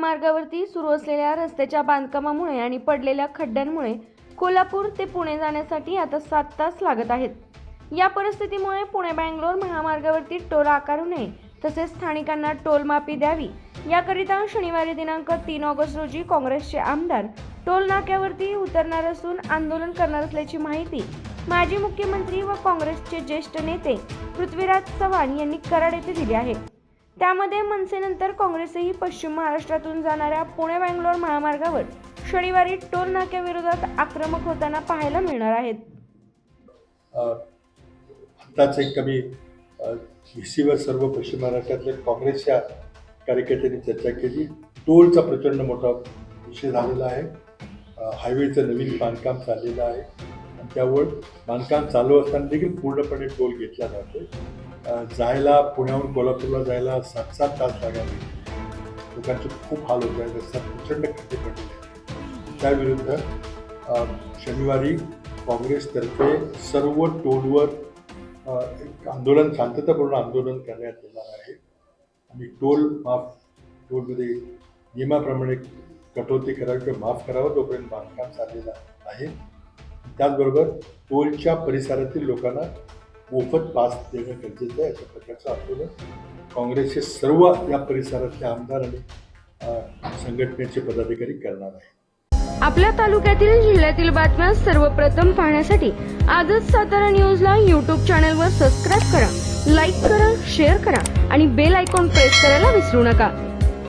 मार्गावरती सुरू असलेल्या रस्त्याच्या बांधकामामुळे आणि पडलेल्या खड्ड्यांमुळे कोल्हापूर ते पुणे जाण्यासाठी आता सात तास लागत आहेत. या परिस्थितीमुळे पुणे बँगलोर महामार्गावरती टोल आकारू नये तसेच स्थानिकांना टोलमाफी द्यावी. याकरिता शनिवारी दिनांक तीन ऑगस्ट रोजी काँग्रेसचे आमदार टोल नाक्यावरती उतरणार असून आंदोलन करणार असल्याची माहिती माजी मुख्यमंत्री व काँग्रेसचे ज्येष्ठ नेते पृथ्वीराज चव्हाण यांनी कराड येथे दिली आहे. त्यामध्ये मनसेनंतर काँग्रेसही पश्चिम महाराष्ट्रातून जाणाऱ्या पुणे बँगलोर महामार्गावर शनिवारी टोल नाक्याविरोधात आक्रमक होताना पाहायला मिळणार आहेत. अ, आत्ताच एक कमी व्हीसीवर सर्व पश्चिम महाराष्ट्रातल्या काँग्रेसच्या कार्यकर्त्यांनी चर्चा केली. टोलचा प्रचंड मोठा विषय झालेला आहे. हायवेचं नवीन बांधकाम चाललेलं आहे. त्यावर बांधकाम चालू असताना देखील पूर्णपणे टोल घेतला जातो जायला पुण्याहून कोल्हापूरला जायला सात सात तास लागावे लोकांचे खूप हाल होत आहेत. रस्त्यात प्रचंड खड्डे पडलेले आहेत. त्याविरुद्ध शनिवारी काँग्रेसतर्फे सर्व टोलवर एक आंदोलन शांततापूर्ण आंदोलन करण्यात येणार आहे. आणि टोल माफ टोलमध्ये नियमाप्रमाणे कटौती करावी किंवा माफ करावं तोपर्यंत बांधकाम चाललेलं आहे. त्याचबरोबर टोलच्या परिसरातील लोकांना मोफत पास देणं गरजेचं आहे. अशा प्रकारचं आंदोलन काँग्रेसचे सर्व या परिसरातले आमदार आणि संघटनेचे पदाधिकारी करणार आहेत आपल्या तालुक्यातील जिल्ह्यातील बातम्या सर्वप्रथम पाहण्यासाठी आजच सातारा न्यूजला यूट्यूब चॅनलवर सबस्क्राईब करा लाईक करा शेअर करा आणि बेल आयकॉन प्रेस करायला विसरू नका.